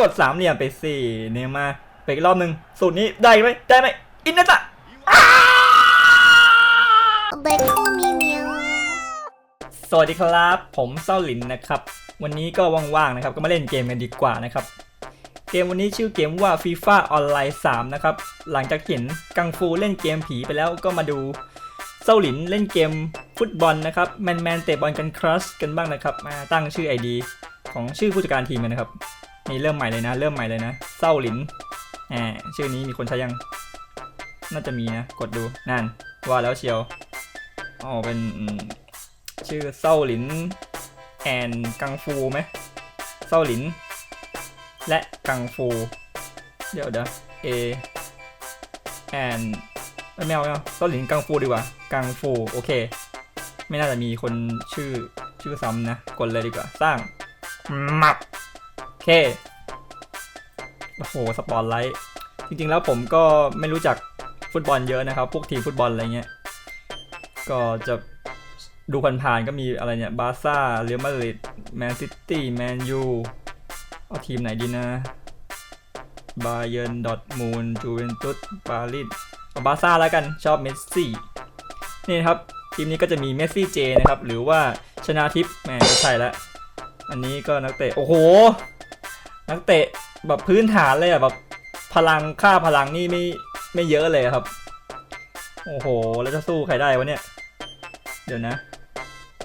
กดสามเหลี่ยมไปสี่เนย์มาร์ไปอีกรอบหนึ่งสูตรนี้ได้ไหมได้ไหมอินนะจ๊ะ They call me meow. สวัสดีครับ ผมเซาหลินนะครับ วันนี้ก็ว่างๆนะครับ ก็มาเล่นเกมกันดีกว่านะครับ เกมวันนี้ชื่อเกมว่า FIFA Online 3 นะครับ หลังจากเห็นกังฟูเล่นเกมผีไปแล้วก็มาดูเซาหลินเล่นเกมฟุตบอลนะครับแมนแมนเตะบอลกันครัชกันบ้างนะครับมาตั้งชื่อ ID ของชื่อผู้จัดการทีมกันนะครับ นี่เริ่มใหม่เลยนะ เริ่มใหม่เลยนะเซาหลินแหมชื่อนี้มีคนใช้ยัง น่าจะมีนะ กดดูนั่นว่าแล้วเชียวอ๋อเป็นชื่อเซาหลินแอนกังฟูไหมเซาหลิน และกังฟู เดี๋ยวเดี๋ยวเอแอนไม่เอาไม่เอาเซาหลินกังฟูดีกว่า กังฟูโอเค ไม่น่าจะมีคนชื่อชื่อซ้ำนะ กดเลยดีกว่า สร้างมับ เค โอ้โห สปอตไลท์ จริงๆ แล้วผมก็ไม่รู้จักฟุตบอลเยอะนะครับ พวกทีมฟุตบอลอะไรเงี้ย ก็จะดูผ่านๆ ก็มีอะไรเนี่ย บาร์ซ่า เรอัลมาดริด แมนซิตี้ แมนยู เอาทีมไหนดีนะ บาเยิร์นดอทมูลจูเวนตุส ปารีสเอาบาร์ซ่าแล้วกัน ชอบเมสซี่ นี่นะครับ ทีมนี้ก็จะมีเมสซี่เจนะครับ หรือว่าชนาทิพย์แหมใช่และอันนี้ก็นักเตะ โอ้โห นักเตะแบบพื้นฐานเลยอะแบบพลังค่าพลังนี่ไม่ไม่เยอะเลยครับ โอ้โห แล้วจะสู้ใครได้วะเนี่ย เดี๋ยวนะ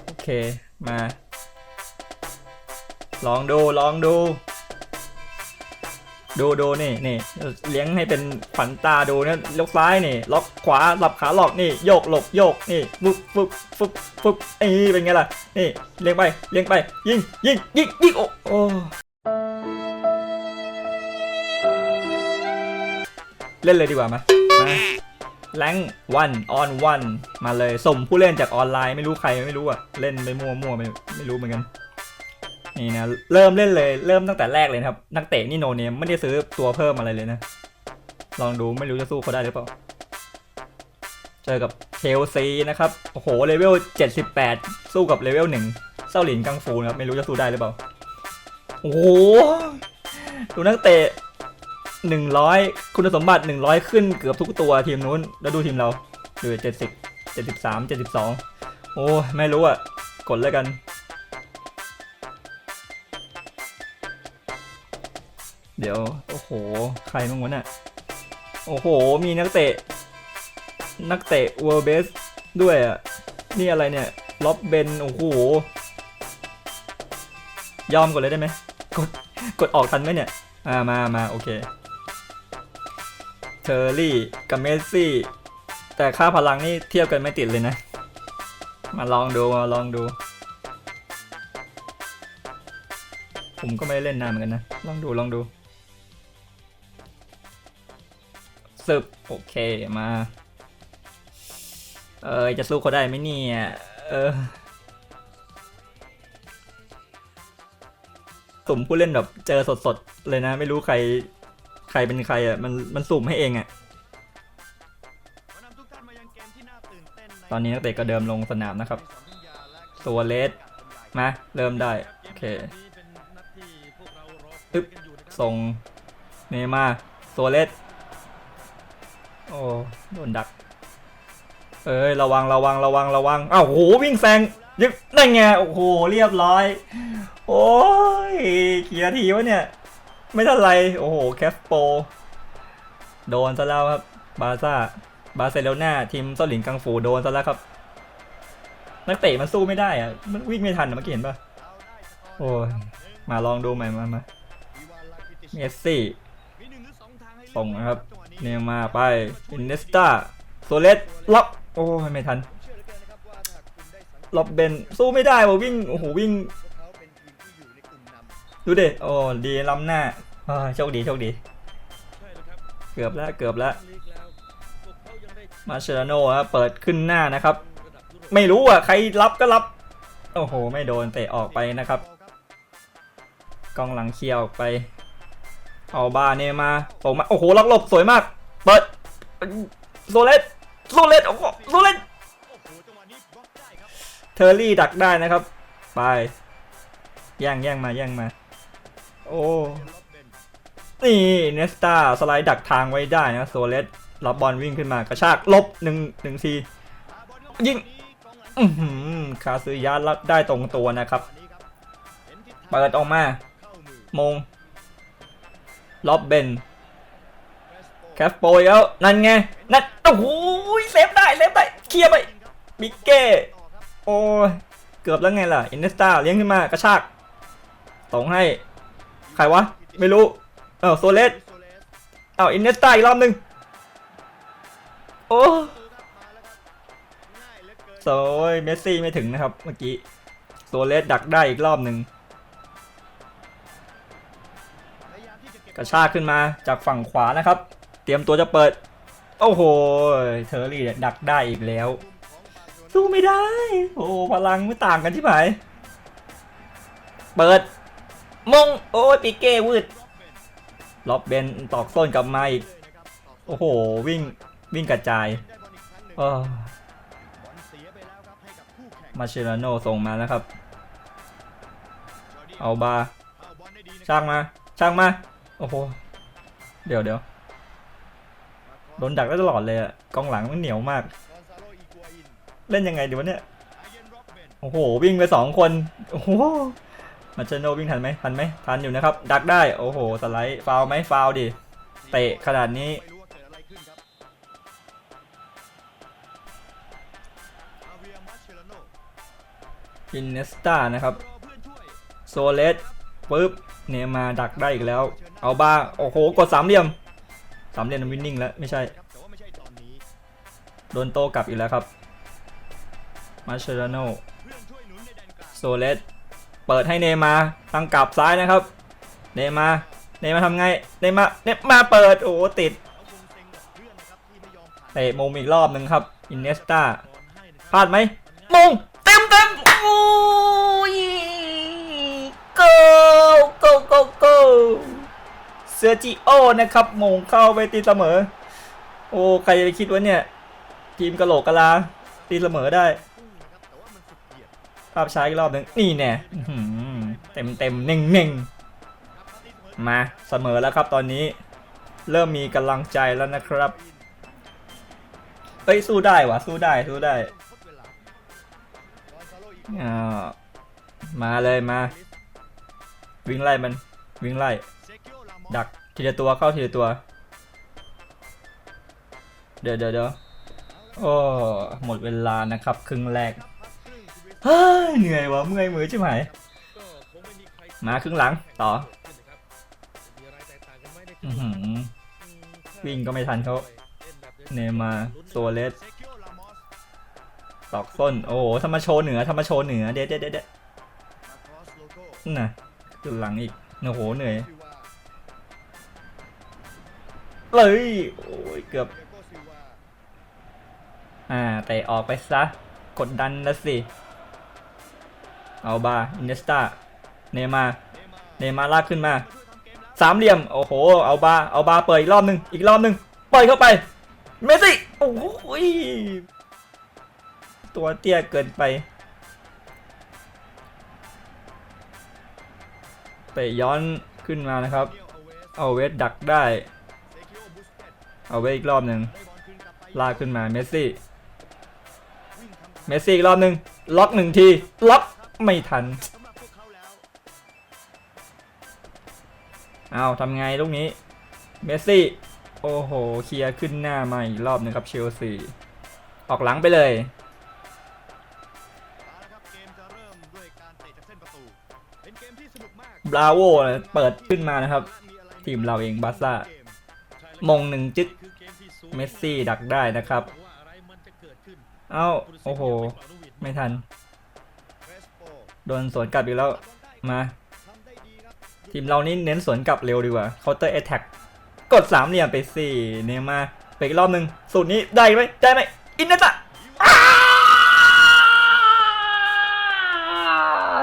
โอเค มา ลองดู ลองดู ดูดูนี่นี่เลี้ยงให้เป็นฝันตาดูเนี่ยล็อกซ้ายนี่ ล็อกขวาหลับขาหลอกนี่ โยกหลบโยกนี่ฟึบฟึบฟึบฟึบไอ้เป็นไงล่ะ นี่ เลี้ยงไป เลี้ยงไป ยิงยิงยิงยิงโอ้ เล่นเลยดีกว่ามามาแรงวันออนวันมาเลยส่งผู้เล่นจากออนไลน์ไม่รู้ใครไม่รู้อะเล่นไปมั่วมั่วไม่ไม่รู้เหมือนกันนี่นะเริ่มเล่นเลยเริ่มตั้งแต่แรกเลยครับ นักเตะนี่โนเนมไม่ได้ซื้อตัวเพิ่มอะไรเลยนะ ลองดูไม่รู้จะสู้เขาได้หรือเปล่า เจอกับเชลซีนะครับ โอ้โหเลเวล 78 สู้กับเลเวล1เซาหลินกังฟูนะครับไม่รู้จะสู้ได้หรือเปล่า โอ้โหดูนักเตะ หนึ่งร้อยคุณสมบัติหนึ่งร้อยขึ้นเกือบทุกตัวทีมนู้น แล้วดูทีมเราดูเจ็ดสิบเจ็ดสิบสามเจ็ดสิบสองโอ้ไม่รู้อะ กดแล้วกัน เดี๋ยว โอ้โห ใครบ้างวะเนี่ยโอ้โห มีนักเตะ นักเตะเวอร์เบสด้วยอะ นี่อะไรเนี่ยล็อบเบน โอ้โห ยอมกดเลยได้ไหมกด กดออกทันไหมเนี่ย อ่า มามาโอเค อร์รี่กับเมสซี่ แต่ค่าพลังนี่เทียบกันไม่ติดเลยนะ มาลองดูมาลองดู ผมก็ไม่ได้เล่นนานเหมือนกันนะ ลองดูลองดูซึบโอเคมา เออจะสู้เขาได้ไหมเนี่ยเออสุ่มผู้เล่นแบบเจอสดๆเลยนะ ไม่รู้ใคร ใครเป็นใครอะมันมันสุ่มให้เองอะตอนนี้นักเตะก็เดิมลงสนามนะครับตัวเลสมาเริ่มได้โอเคปึ๊บส่งเนย์มาตัวเลสโอ้โดนดัก เอ้ยระวังระวังระวังระวังอ้าวโหวิ่งแซงยึดนั่นไงโอ้โหเรียบร้อย โอ้ยเกี่นาทีวะเนี่ย ไม่เท่าไร โอ้โห แคฟโป โดนซะแล้วครับ บาร์ซ่า บาร์เซโลนาทีมเซาหลินกังฟูโดนซะแล้วครับ นักเตะมันสู้ไม่ได้อะมันวิ่งไม่ทันเมื่อกี้เห็นปะโอ้ยมาลองดูใหม่มามาเมสซี่ส่งนะครับ เนย์มาไป อินเนสตาโซเลสล็อก โอ้ยไม่ทันล็อบเบนสู้ไม่ได้ว่ะวิ่ง โอ้โห วิ่ง ดูดิโอ้ดีล้ำหน้าโชคดีโชคดี เกือบแล้วเกือบแล้วมาเชรโน่ครับเปิดขึ้นหน้านะครับ ไม่รู้อะใครรับก็รับ โอ้โห ไม่โดนเตะออกไปนะครับกองหลังเคลียร์ออกไป เอาบาเนมาออกมาโอ้โหล็อกหลบสวยมาก เปิดโซเลสโซเลสโอ้โหโซเลสเทอร์รี่ดักได้นะครับ ไป แย่งแย่งมาแย่งมา โอ้นี่เนสตาสไลด์ดักทางไว้ได้นะโซเลสรับบอลวิ่งขึ้นมากระชากลบหนึ่งหนึ่งทียิงอื้อหือคาซึยะรับได้ตรงตัวนะครับเปิดออกมามงล็อบเบนแคฟโปยแล้วนั่นไง นั่นโอ้โหเซฟได้เซฟได้เคลียร์ไปบิกเก้โอ้เกือบแล้วไงล่ะอินเนสตาเลี้ยงขึ้นมากระชากส่งให้ ใครวะ ไม่รู้ เออโซเลสเอาอินเนสตาอีกรอบหนึ่งโอ้โซยเมสซี่ไม่ถึงนะครับ เมื่อกี้โซเลสดักได้อีกรอบหนึ่งกระชากขึ้นมาจากฝั่งขวานะครับ เตรียมตัวจะเปิด โอ้โห เทอร์รี่ดักได้อีกแล้ว สู้ไม่ได้ โอ้พลังไม่ต่างกันที่ไหนเปิด มง โอ้ยปีเก้วืดล็อบเบนตอกส้นกลับมาอีก โอ้โห วิ่งวิ่งกระจายมาเชลโนส่งมาแล้วครับ เอาบาช่างมา ช่างมา โอ้โห เดี๋ยวเดี๋ยวโดนดักได้ตลอดเลยอะกองหลังมันเหนียวมาก เล่นยังไงดีวะเนี่ย โอ้โห วิ่งไปสองคน โอ้โห มาเชโนวิ่งทันไหมทันไหมทันอยู่นะครับ ดักได้โอ้โหสไลด์ฟาวไหมฟาวดิเตะขนาดนี้อินเนสตานะครับโซเลสปึ๊บเนยมาดักได้อีกแล้ว เอาบ้าโอ้โห กดสามเหลี่ยมสามเหลี่ยมวินนิ่งแล้ว ไม่ใช่ โดนโตกลับอีกแล้วครับ มาเชรโนโซเลส เปิดให้เนมาตั้งกลับซ้ายนะครับ เนมา เนมาทำไง เนมา เนมาเปิด โอ้ติดเตะมุมอีกรอบหนึ่งครับ อินเนสตาพลาดไหมมงเต็มเต็มโอ้ย go go go go เซอร์จิโอนะครับมงเข้าไปตีเสมอ โอ้ ใครจะไปคิดว่าเนี่ย ทีมกะโหลกกะลาตีเสมอได้ ภาพช้าอีกรอบหนึ่งนี่แน่อื้อหือเต็มเต็มเน่งเน่งมาเสมอแล้วครับตอนนี้ เริ่มมีกำลังใจแล้วนะครับเอ้ยสู้ได้วะสู้ได้สู้ได้อ่ามาเลยมา วิ่งไล่มัน วิ่งไล่ ดักทีละตัวเข้าทีละตัว เดี๋ยวเดี๋ยวเดี๋ยวโอ้หมดเวลานะครับ ครึ่งแรก เฮ้ยเหนื่อยวะเมื่อยมือใช่ไหมมาครึ่งหลังต่อวิ่งก็ไม่ทันเขาเนมาโซเลสตอกส้น โอ้โหทำมาโชว์เหนือทำมาโชว์เหนือ เด็ดเด็ดเด็ดน่ะขึ้นหลังอีก โอ้โห เหนื่อย เลยโอ้ย เกือบ อ่าเตะออกไปซะ กดดันล้วสิ เอาบาอินเนสตาเนมาเนมาลากขึ้นมาสามเหลี่ยม โอ้โห เอาบาเอาบาเปิดอีกรอบหนึ่งอีกรอบหนึ่งเปิดเข้าไป เมสซี่ โอ้โหยตัวเตี้ยเกินไปเตะย้อนขึ้นมานะครับ เอาเวทดักได้ เอาเวทอีกรอบหนึ่งลากขึ้นมา เมสซี่ เมสซี่อีกรอบหนึ่งล็อกหนึ่งที ล็อก ไม่ทันเอาทำไงลูกนี้ เมสซี่ โอ้โห เคลียร์ขึ้นหน้ามาอีกรอบนึงครับเชลซี ออกหลังไปเลย บราโวเปิดขึ้นมานะครับ ทีมเราเองบาซ่ามงหนึ่งจึ๊กเมสซี่ดักได้นะครับ เอ้า โอ้โห ไม่ทัน โดนสวนกลับอีกแล้ว มา ทีมเรานี่เน้นสวนกลับเร็วดีกว่า counter attack กดสามเหลี่ยมไปสี่เนี่ยมาไปอีกรอบหนึ่งสูตรนี้ได้ไหมได้ไหมอินเนะจ๊ะ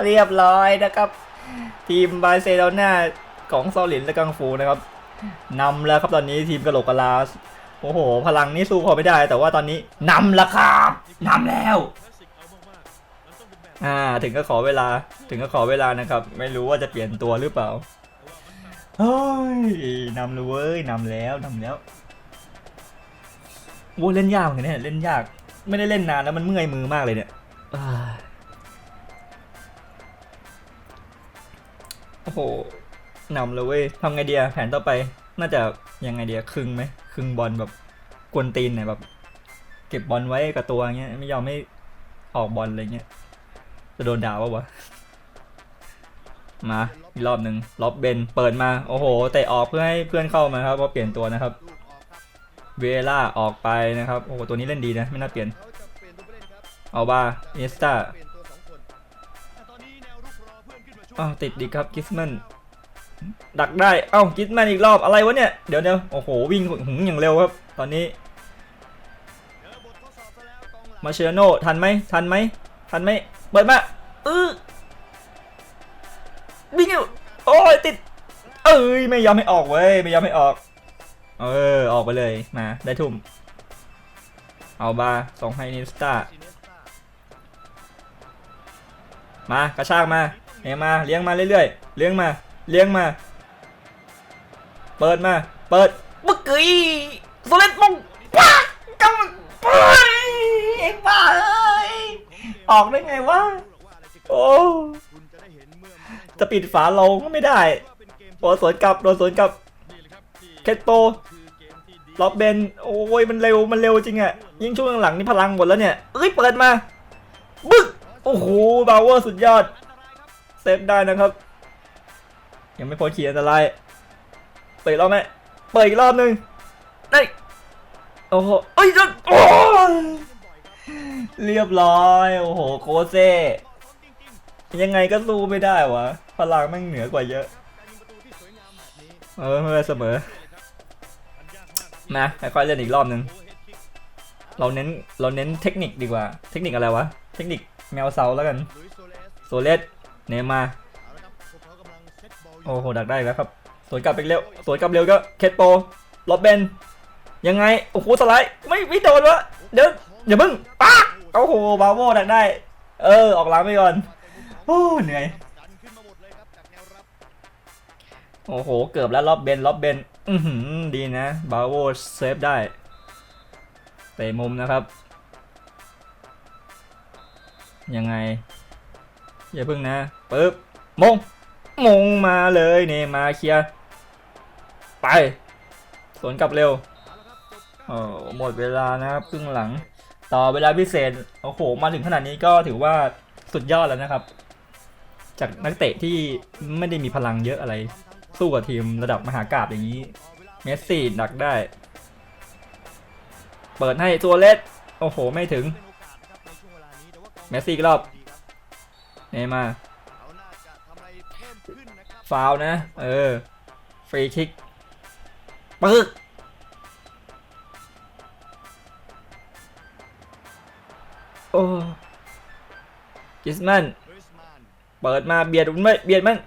เรียบร้อยนะครับ ทีมบาร์เซโลนาของซอลินและกังฟูนะครับนำแล้วครับตอนนี้ทีมกะโหลกกะลาโอ้โห พลังนี่สู้เขาไม่ได้ แต่ว่าตอนนี้นำแล้วครับนำแล้ว อ่า ถึงก็ขอเวลา ถึงก็ขอเวลานะครับ ไม่รู้ว่าจะเปลี่ยนตัวหรือเปล่าเฮ้ยนำเลยเว้ยนำแล้วนำแล้วโว้เล่นยากเหมือนกันเนี่ยเล่นยาก ไม่ได้เล่นนานแล้วมันเมื่อยมือมากเลยเนี่ยโอ้โหนำเลยเว้ยทำไงเดียแผนต่อไป น่าจะยังไงเดียครึ่งไหมครึ่งบอลแบบกวนตีนหน่อยแบบ เก็บบอลไว้กับตัวเงี้ย ไม่ยอมไม่ออกบอลอะไรเงี้ย จะโดนด่าปะวะ มาอีกรอบหนึ่งล็อบเบนเปิดมา โอ้โหเตะออกเพื่อให้เพื่อนเข้ามาครับเพราะเปลี่ยนตัวนะครับเวล่าออกไปนะครับ โอ้โหตัวนี้เล่นดีนะ ไม่น่าเปลี่ยน เอาบ้าเอสตาอ้าวติดดีครับกิสมันดักได้เอ้ากิสมันอีกรอบอะไรวะเนี่ย เดี๋ยวเดี๋ยวโอ้โห วิ่งหึงอย่างเร็วครับ ตอนนี้มาเชโนทันไหมทันไหมทันไหม เปิดมาอื้อวิ่งอยู่โอ้ยติด เอ้ยไม่ยอมให้ออกเว้ยไม่ยอมให้ออก เออออกไปเลยมาได้ทุ่ม เอาบาส่งให้นิสตามากระชากมาเลี้ยงมาเลี้ยงมาเรื่อยๆเลี้ยงมาเลี้ยงมา เปิดมา เปิดบึกกยโซเลตมงว้ากำมันไปเอ็งบ้าเอ้ ออกได้ไงวะ โอ้ จะปิดฝาลงก็ไม่ได้โดนสวนกลับโดนสวนกลับ เคตโตล็อบเบน โอ้ยมันเร็ว มันเร็วจริงอะยิ่งช่วงหลังนี่พลังหมดแล้วเนี่ย เอ้ย เปิดมา บึ้กโอ้โห บาวเวอร์สุดยอด เซฟได้นะครับ ยังไม่พ้นขีดอันตราย เปิดรอบไหมเปิดอีกรอบหนึ่งได้ โอ้โหเอ้ยจะโอ้ เรียบร้อย โอ้โห โคเซยังไงก็สู้ไม่ได้วะ พลังแม่งเหนือกว่าเยอะ เออไม่เสมอ มาค่อยๆเล่นอีกรอบหนึ่งเราเน้น เราเน้นเทคนิคดีกว่า เทคนิคอะไรวะ เทคนิคแมวเซาแล้วกัน โซเลสเนมา โอ้โห ดักได้แล้วครับ สวนกลับไปเร็ว สวนกลับเร็วก็เคทโปลอบเบนยังไง โอ้โห สไลด์ ไม่ ไม่โดนวะ เดี๋ยวอย่ามึงป๊า โอ้โหบาโวดักได้ เออ ออกหลังไปก่อน โอ้เหนื่อย โอ้โห เกือบแล้วล็อบเบนล็อบเบน อือหือดีนะ บาโวเซฟได้ เตะมุมนะครับ ยังไง อย่าพึ่งนะปึ๊บมง มงมาเลยเนี่ยมาเคลียร์ ไป สวนกลับเร็วโอ้หมดเวลานะครับครึ่งหลัง ต่อเวลาพิเศษโอ้โหมาถึงขนาดนี้ก็ถือว่าสุดยอดแล้วนะครับ จากนักเตะที่ไม่ได้มีพลังเยอะอะไร สู้กับทีมระดับมหากราบอย่างนี้เมสซี่ดักได้ เปิดให้ตัวเล็ดโอ้โห ไม่ถึงเมสซี่อีกรอบเนย์มาฟาวนะ เออ ฟรีคิกปึ๊ก โอ้กิสมันเปิดมาเบียดมันไม่เบียดมัน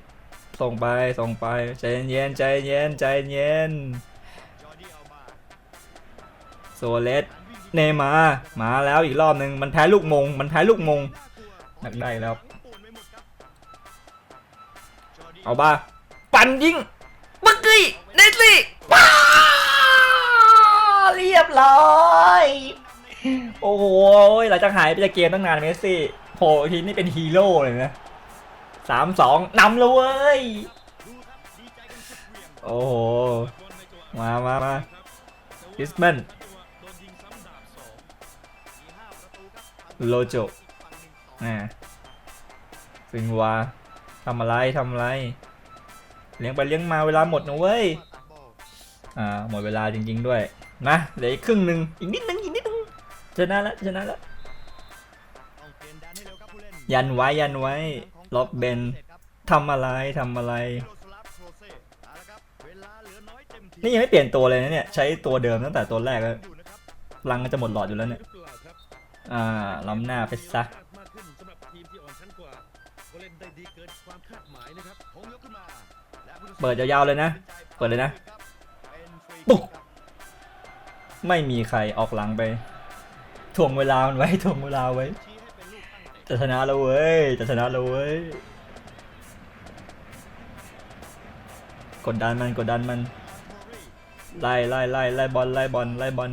ส่งไปส่งไปใจเย็นใจเย็นใจเย็นโซเลสเนมามาแล้วอีกรอบหนึ่งมันแพ้ลูกมง มันแพ้ลูกมงหนักได้แล้ว เอาบ้าปั่นยิงบักกี้เนสลี่ป้าเรียบร้อย โอ้โหหลังจากหายไปจากเกมตั้งนานเมสซี่โผล่ทีนี่เป็นฮีโร่เลยนะสามสองนำเลยเว้ย โอ้โห มามามากิสแมนโลโจอ่าซิงวาทำอะไรทำอะไร เลี้ยงไปเลี้ยงมาเวลาหมดนะเว้ย อ่า หมดเวลาจริง ๆ ด้วย นะ เหลืออีกครึ่งหนึ่งอีกนิด ชนะแล้วชนะแล้วยันไว้ยันไว้ ล็อบเบนทำอะไรทำอะไร นี่ยังไม่เปลี่ยนตัวเลยนะเนี่ย ใช้ตัวเดิมตั้งแต่ตัวแรกแล้วพลังก็จะหมดหลอดอยู่แล้วเนี่ย อ่า ล้ำหน้าไปซะมากขึ้นสำหรับทีมที่อ่อนชั้นกว่าเล่นได้ดีเกินความคาดหมายนะครับเปิดยาวๆเลยนะ เปิดเลยนะ ปุ๊บไม่มีใครออกหลังไป ถ่วงเวลามันไว้ถ่วงเวลาไว้จะชนะแล้วเว้ยจะชนะแล้วเว้ยกดดันมันกดดันมันไล่ไล่ไล่ไล่บอลไล่บอลไล่บอล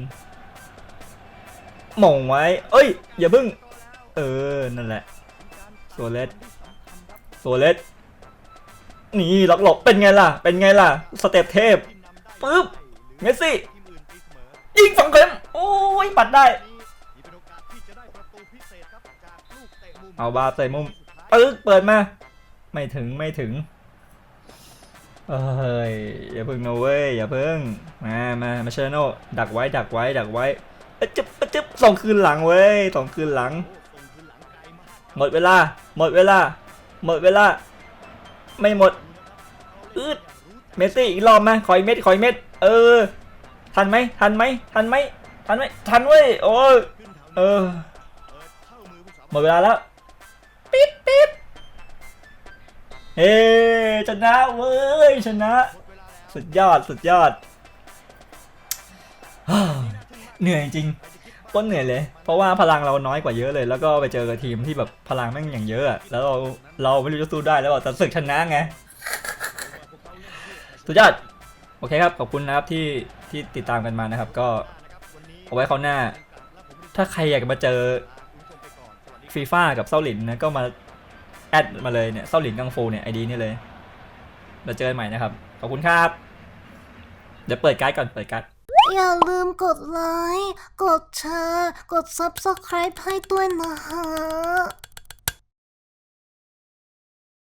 หม่งไว้ เอ้ย อย่าเพิ่ง เออ นั่นแหละโซเลสโซเลสนี่หลอกหลบเป็นไงล่ะ เป็นไงล่ะ สเต็ปเทพปึ๊บ เมสซี่ ยิงสองเข็มโอ้ย ปัดได้ เอาบาใส่มุมปึ๊กเปิดมา ไม่ถึงไม่ถึงเอ้ยอย่าพึ่งนะเว้ยอย่าพึ่งมามามาเชโนดักไว้ดักไว้ดักไว้เอ้จึ๊บจึ๊บส่งคืนหลังเว้ยส่งคืนหลัง หมดเวลา หมดเวลา หมดเวลา ไม่หมดอืดเมสซี่อีกรอบไหมขออีกเม็ดขออีกเม็ด เออ ทันไหมทันไหมทันไหมทันไหมทันเว้ยโอ้ยเออหมดเวลาแล้ว ปิดปิดเฮ้ชนะเว้ยชนะ สุดยอดสุดยอด เหนื่อยจริงโคนเหนื่อยเลย เพราะว่าพลังเราน้อยกว่าเยอะเลย แล้วก็ไปเจอกับทีมที่แบบพลังแม่งอย่างเยอะแล้วเราเราไม่รู้จะสู้ได้แล้วแต่ศึกชนะไงสุดยอดโอเคครับขอบคุณนะครับที่ที่ติดตามกันมานะครับ ก็เอาไว้คราวหน้า ถ้าใครอยากมาเจอ ฟีฟ่ากับเซาหลินนะก็มาแอดมาเลยเนี่ยเซาหลินกังฟูเนี่ยไอดีนี่เลยเราเจอกันใหม่นะครับ ขอบคุณครับ เดี๋ยวเปิดการ์ดก่อนเปิดการ์ดอย่าลืมกดไลค์ กดแชร์ กด Subscribe ให้ด้วยนะฮะ